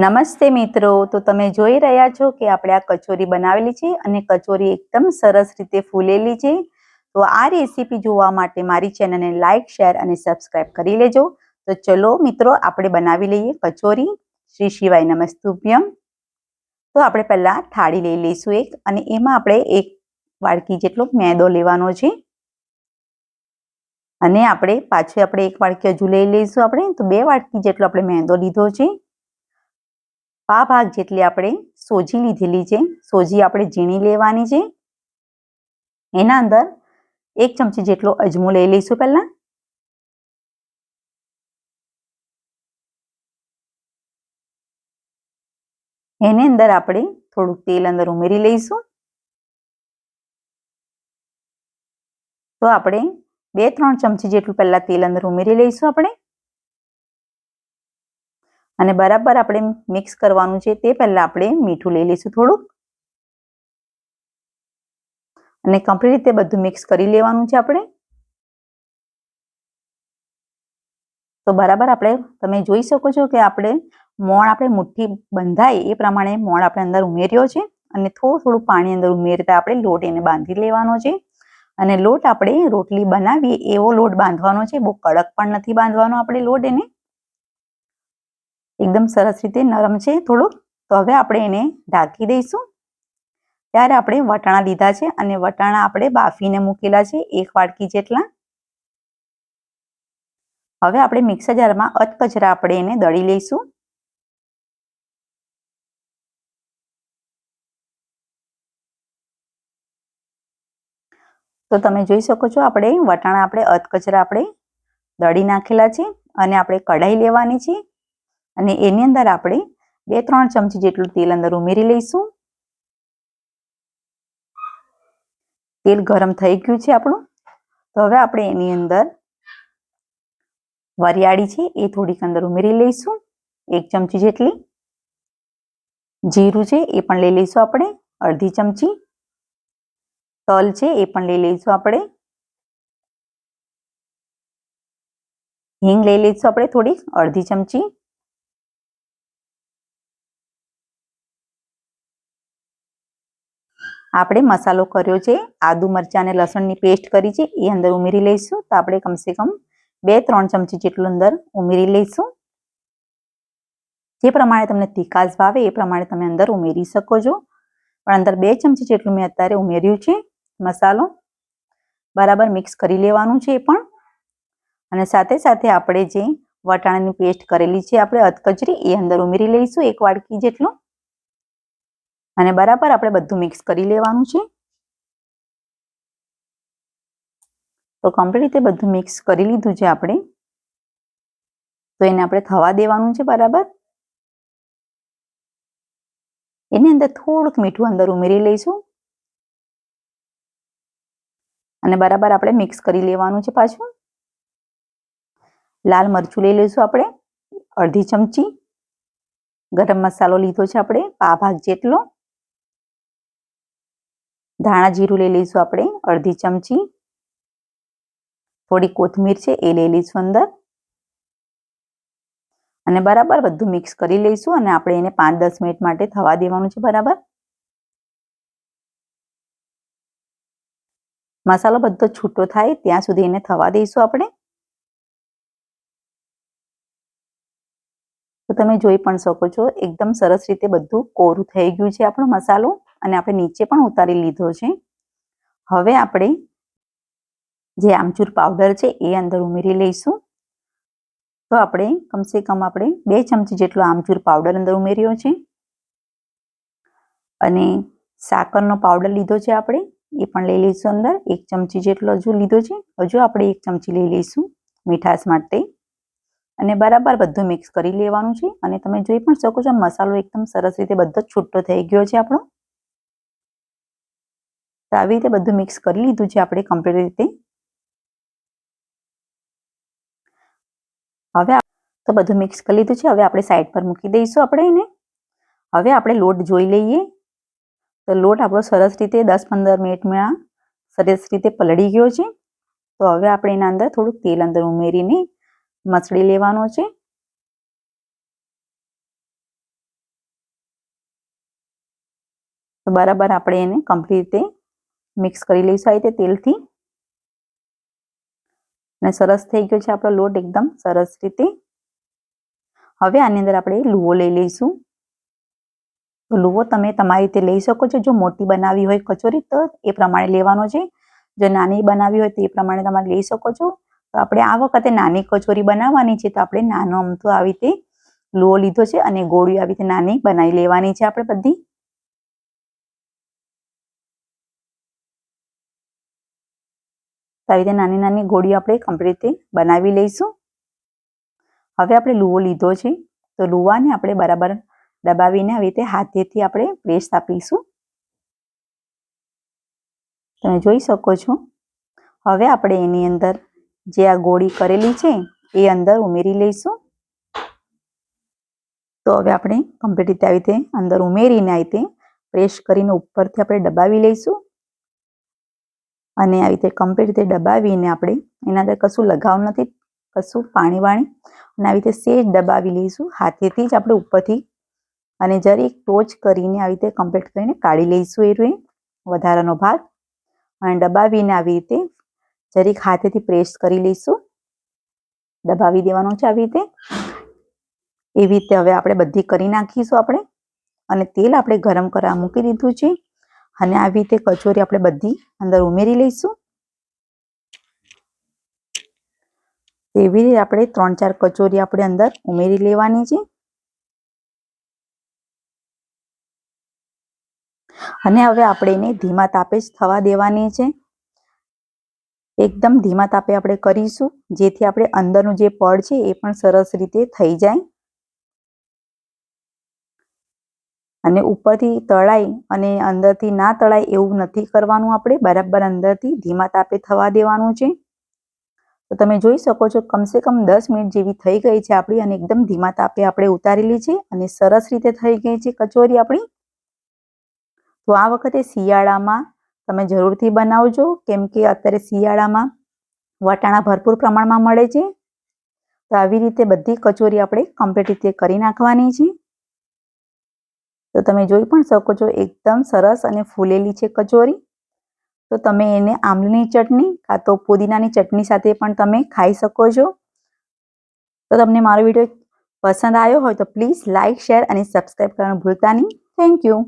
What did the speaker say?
નમસ્તે મિત્રો. તો તમે જોઈ રહ્યા છો કે આપણે આ કચોરી બનાવેલી છે અને કચોરી એકદમ સરસ રીતે ફૂલેલી છે. તો આ રેસીપી જોવા માટે મારી ચેનલને લાઇક શેર અને સબસ્ક્રાઇબ કરી લેજો. તો ચલો મિત્રો, આપણે બનાવી લઈએ કચોરી. શ્રી શિવાય નમસ્તુભ્યમ. તો આપણે પહેલાં થાળી લઈ લઈશું એક અને એમાં આપણે એક વાડકી જેટલો મેદો લેવાનો છે. અને આપણે પાછું આપણે એક વાડકી હજુ લઈ લઈશું આપણે. તો બે વાડકી જેટલો આપણે મેંદો લીધો છે. પા ભાગ જેટલી આપણે સોજી લીધેલી છે, સોજી આપણે ઝીણી લેવાની છે. એના અંદર એક ચમચી જેટલો અજમો લઈ લઈશું પહેલાં. એની અંદર આપણે થોડુંક તેલ અંદર ઉમેરી લઈશું. તો આપણે બે ત્રણ ચમચી જેટલું પહેલાં તેલ અંદર ઉમેરી લઈશું આપણે. અને બરાબર આપણે મિક્સ કરવાનું છે તે પહેલાં આપણે મીઠું લઈ લઈશું થોડુંક. અને કમ્પ્લીટ રીતે બધું મિક્સ કરી લેવાનું છે આપણે. તો બરાબર આપણે, તમે જોઈ શકો છો કે આપણે મોણ આપણે મુઠ્ઠી બંધાય એ પ્રમાણે મોણ આપણે અંદર ઉમેર્યો છે. અને થોડું થોડું પાણી અંદર ઉમેરતા આપણે લોટ એને બાંધી લેવાનો છે. અને લોટ આપણે રોટલી બનાવીએ એવો લોટ બાંધવાનો છે, બહુ કડક પણ નથી બાંધવાનો આપણે લોટ એને. એકદમ સરસ રીતે નરમ છે થોડુંક. તો હવે આપણે એને ઢાંકી દઈશું. ત્યારે આપણે વટાણા લીધા છે અને વટાણા આપણે બાફીને મૂકેલા છે એક વાટકી જેટલા. હવે આપણે મિક્સર જારમાં અધકચરા આપણે એને દળી લઈશું. તો તમે જોઈ શકો છો આપણે વટાણા આપણે અધકચરા આપણે દળી નાખેલા છે અને આપણે કઢાઈ લેવાની છે. અને એની અંદર આપણે બે ત્રણ ચમચી જેટલું તેલ અંદર ઉમેરી લઈશું. તેલ ગરમ થઈ ગયું છે આપણું. તો હવે આપણે એની અંદર વરિયાળી છે એ થોડીક અંદર ઉમેરી લઈશું. એક ચમચી જેટલી. જીરું છે એ પણ લઈ લઈશું આપણે, અડધી ચમચી. તલ છે એ પણ લઈ લઈશું આપણે. હિંગ લઈ લઈશું આપણે થોડીક, અડધી ચમચી. આપણે મસાલો કર્યો છે, આદુ મરચાં અને લસણની પેસ્ટ કરી છે, એ અંદર ઉમેરી લઈશું. તો આપણે કમસે કમ બે ત્રણ ચમચી જેટલું અંદર ઉમેરી લઈશું. જે પ્રમાણે તમને તીખાશ ભાવે એ પ્રમાણે તમે અંદર ઉમેરી શકો છો. પણ અંદર બે ચમચી જેટલું મેં અત્યારે ઉમેર્યું છે મસાલો. બરાબર મિક્સ કરી લેવાનું છે એ પણ. અને સાથે સાથે આપણે જે વટાણાની પેસ્ટ કરેલી છે, આપણે અધકચરી એ અંદર ઉમેરી લઈશું, એક વાડકી જેટલું. અને બરાબર આપણે બધું મિક્સ કરી લેવાનું છે. તો કમ્પ્લીટ રીતે બધું મિક્સ કરી લીધું છે આપણે. તો એને આપણે થવા દેવાનું છે બરાબર. એની અંદર થોડુંક મીઠું અંદર ઉમેરી લઈશું. અને બરાબર આપણે મિક્સ કરી લેવાનું છે પાછું. લાલ મરચું લઈ લઈશું આપણે, અડધી ચમચી. ગરમ મસાલો લીધો છે આપણે પા ભાગ જેટલો. ધાણા જીરું લઈ લઈશું આપણે, અડધી ચમચી. થોડી કોથમીર છે એ લઈ લઈશું અંદર. અને બરાબર બધું મિક્સ કરી લઈશું અને આપણે એને પાંચ દસ મિનિટ માટે થવા દેવાનું છે બરાબર. મસાલો બધો છૂટો થાય ત્યાં સુધી એને થવા દઈશું આપણે. તો તમે જોઈ પણ શકો છો, એકદમ સરસ રીતે બધું કોરું થઈ ગયું છે આપણો મસાલો. અને આપણે નીચે પણ ઉતારી લીધો છે. હવે આપણે જે આમચૂર પાવડર છે એ અંદર ઉમેરી લઈશું. તો આપણે કમસે કમ આપણે બે ચમચી જેટલો આમચૂર પાવડર અંદર ઉમેર્યો છે. અને સાકરનો પાવડર લીધો છે આપણે, એ પણ લઈ લઈશું અંદર. એક ચમચી જેટલો હજુ લીધો છે. હજુ આપણે એક ચમચી લઈ લઈશું મીઠાશ માટે. અને બરાબર બધું મિક્સ કરી લેવાનું છે. અને તમે જોઈ પણ શકો છો, મસાલો એકદમ સરસ રીતે બધો છૂટો થઈ ગયો છે આપણો. તો આવી રીતે બધું મિક્સ કરી લીધું છે આપણે કમ્પ્લીટ રીતે. હવે તો બધું મિક્સ કરી લીધું છે. હવે આપણે સાઈડ પર મૂકી દઈશું આપણે એને. હવે આપણે લોટ જોઈ લઈએ. તો લોટ આપણો સરસ રીતે દસ પંદર મિનિટમાં સરસ રીતે પલળી ગયો છે. તો હવે આપણે એના અંદર થોડુંક તેલ અંદર ઉમેરીને મસળી લેવાનો છે. તો બરાબર આપણે એને કમ્પ્લીટ રીતે મિક્સ કરી લઈશું આ રીતે તેલથી. અને સરસ થઈ ગયો છે આપણો લોટ એકદમ સરસ રીતે. હવે આની અંદર આપણે લુવો લઈ લઈશું. તો લુવો તમે તમારી રીતે લઈ શકો છો. જો મોટી બનાવી હોય કચોરી, તો એ પ્રમાણે લેવાનો છે. જો નાની બનાવી હોય તો એ પ્રમાણે તમારે લઈ શકો છો. તો આપણે આ વખતે નાની કચોરી બનાવવાની છે, તો આપણે નાનો અમથો આવી રીતે લુવો લીધો છે અને ગોળીઓ આવી રીતે નાની બનાવી લેવાની છે આપણે બધી. આવી રીતે નાની નાની ગોળીઓ આપણે કમ્પ્લીટ બનાવી લઈશું. હવે આપણે લુવો લીધો છે. તો લુવાને આપણે બરાબર દબાવીને આવી રીતે હાથેથી આપણે પ્રેસ આપીશું. તમે જોઈ શકો છો. હવે આપણે એની અંદર જે આ ગોળી કરેલી છે, એ અંદર ઉમેરી લઈશું. તો હવે આપણે કમ્પ્લીટ રીતે આવી રીતે અંદર ઉમેરીને આવી રીતે પ્રેસ કરીને ઉપરથી આપણે દબાવી લઈશું. અને આવી રીતે કમ્પ્લીટ રીતે દબાવીને આપણે એના અંદર કશું લગાવ નથી, કશું પાણી વાણી. અને આવી રીતે સેજ દબાવી લઈશું, હાથેથી જ આપણે ઉપરથી. અને જરીક ટોચ કરીને આવી રીતે કમ્પ્લીટ કરીને કાઢી લઈશું એ રૂએ વધારાનો ભાગ. અને દબાવીને આવી રીતે જરીક હાથેથી પ્રેસ કરી લઈશું. દબાવી દેવાનું છે આવી રીતે. એવી રીતે હવે આપણે બધી કરી નાખીશું આપણે. અને તેલ આપણે ગરમ કરવા મૂકી દીધું છે. અને આવી રીતે કચોરી આપણે બધી અંદર ઉમેરી લઈશું. એવી રીતે આપણે ત્રણ ચાર કચોરી આપણે અંદર ઉમેરી લેવાની છે. અને હવે આપણે એને ધીમા તાપે જ થવા દેવાની છે. એકદમ ધીમા તાપે આપણે કરીશું, જેથી આપણે અંદરનું જે પડ છે એ પણ સરસ રીતે થઈ જાય. અને ઉપરથી તળાય અને અંદરથી ના તળાય એવું નથી કરવાનું આપણે. બરાબર અંદરથી ધીમા તાપે થવા દેવાનું છે. તો તમે જોઈ શકો છો કમસે કમ દસ મિનિટ જેવી થઈ ગઈ છે આપણી અને એકદમ ધીમા તાપે આપણે ઉતારેલી છે અને સરસ રીતે થઈ ગઈ છે કચોરી આપણી. તો આ વખતે શિયાળામાં તમે જરૂરથી બનાવજો કેમ કે અત્યારે શિયાળામાં વટાણા ભરપૂર પ્રમાણમાં મળે છે. તો આવી રીતે બધી કચોરી આપણે કમ્પ્લીટ રીતે કરી નાખવાની છે. તો તમે જોઈ પણ શકો છો, એકદમ સરસ અને ફૂલેલી છે કચોરી. તો તમે એને આંબલીની ચટણી કાં તો પુદીનાની ચટણી સાથે પણ તમે ખાઈ શકો છો. તો તમને મારો વીડિયો પસંદ આવ્યો હોય તો પ્લીઝ લાઇક શેર અને સબસ્ક્રાઈબ કરવાનું ભૂલતા નહીં. Thank you.